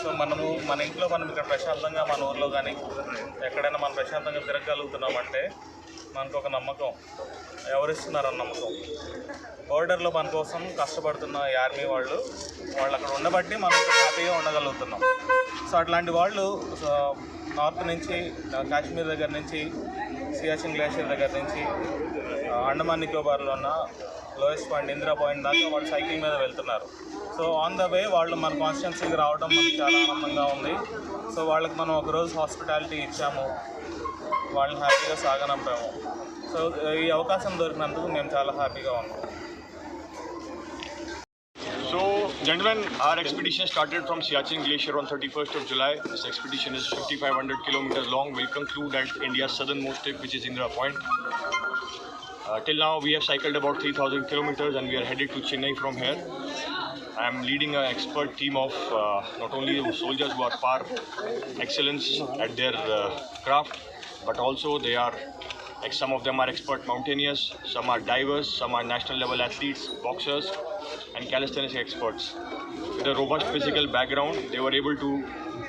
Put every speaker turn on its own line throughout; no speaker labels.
So మనము మన ఇంట్లో మనం ఇక్కడ ప్రశాంతంగా మన ఊర్లో కానీ ఎక్కడైనా మనం ప్రశాంతంగా తిరగలుగుతున్నామంటే మనకు ఒక నమ్మకం. ఎవరిస్తున్నారన్న నమ్మకం. బోర్డర్లో మన కోసం కష్టపడుతున్న ఆర్మీ వాళ్ళు వాళ్ళు అక్కడ ఉండబట్టి మనం హ్యాపీగా ఉండగలుగుతున్నాం. సో అట్లాంటి వాళ్ళు నార్త్ నుంచి కాశ్మీర్ దగ్గర నుంచి సియాచిన్ గ్లేషియర్ దగ్గర నుంచి అండమాన్ నికోబార్లో ఉన్న లోయెస్ట్ పాయింట్ ఇందిరా పాయింట్ దాకా వాళ్ళు సైకిల్ మీద వెళ్తున్నారు. సో ఆన్ ద వే వాళ్ళు మన కాన్స్టిట్యున్సీకి రావడం మనకు చాలా ఆనందంగా ఉంది సో వాళ్ళకి మనం ఒకరోజు హాస్పిటాలిటీ ఇచ్చాము వాళ్ళని హ్యాపీగా సాగనంపాము సో ఈ అవకాశం దొరికినందుకు మేము చాలా హ్యాపీగా ఉన్నాం
So, gentlemen, our expedition started from Siachen Glacier on 31st of July. This expedition is 5,500 kilometers long. Will conclude at India's southernmost tip, which is Indira Point. Uh, till now, we have cycled about 3,000 kilometers, and we are headed to Chennai from here. I am leading an expert team of uh, not only soldiers who are par excellence at their uh, craft, but also they are like some of them are expert mountaineers, some are divers, some are national level athletes, boxers, and calisthenics experts. With a robust physical background, they were able to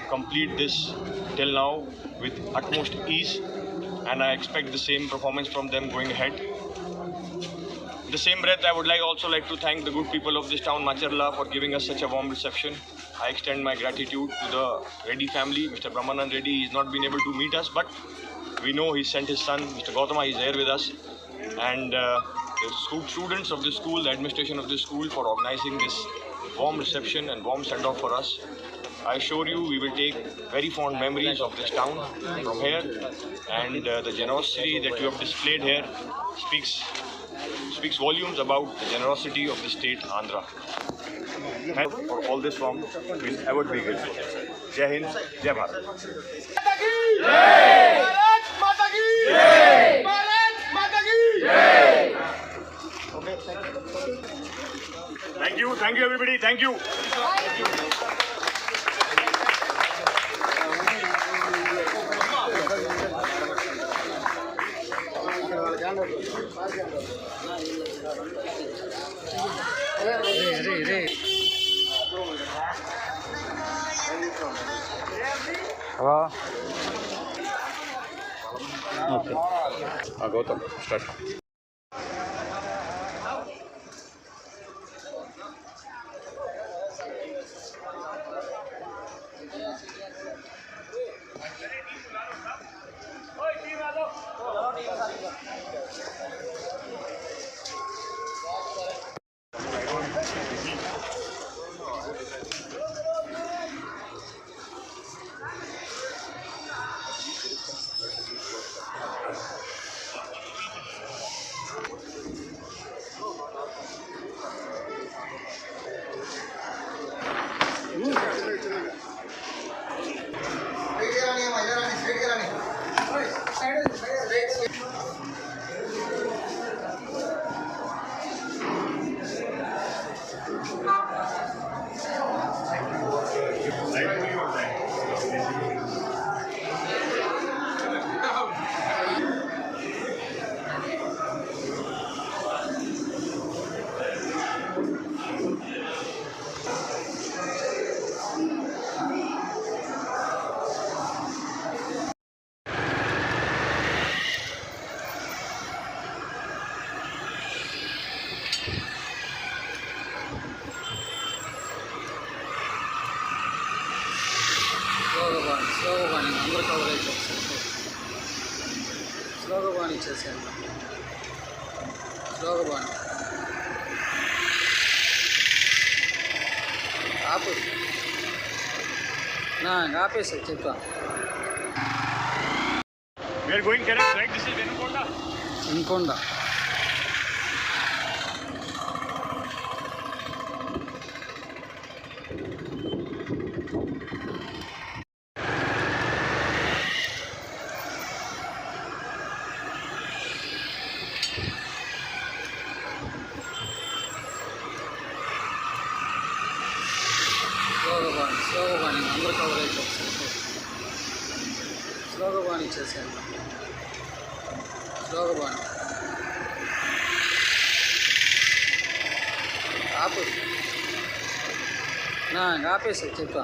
complete this till now with utmost ease, and I expect the same performance from them going ahead. The same breath, I would like also like to thank the good people of this town, Macharla, for giving us such a warm reception. I extend my gratitude to the Reddy family. Mr. Brahmanand Reddy has not been able to meet us, but we know he sent his son, Mr. Gautama, is there with us, and uh, the school students of the school, the administration of the school, for organizing this warm reception and warm send off for us. I assure you, we will take very fond memories of this town from here, and uh, the generosity that you have displayed here speaks speaks volumes about the generosity of the state Andhra. And for all this from will ever be grateful. Jai Hind, Jai Bharat.
Mataki! Bharat Mataki! Bharat Mataki!
Thank you, thank you everybody, thank you.
Gautam start
స్లోగా బాణి అందరూ cover అయిపోతుంది ఇచ్చేసాను స్లోగా బాణి ఆపు. నా ఆపేసా
We are going correct, right? This is Venukonda.
స్లోగా బాణి ఇచ్చేసాను స్లోగా బాణి ఆపు నా ఆపేసా చెప్పా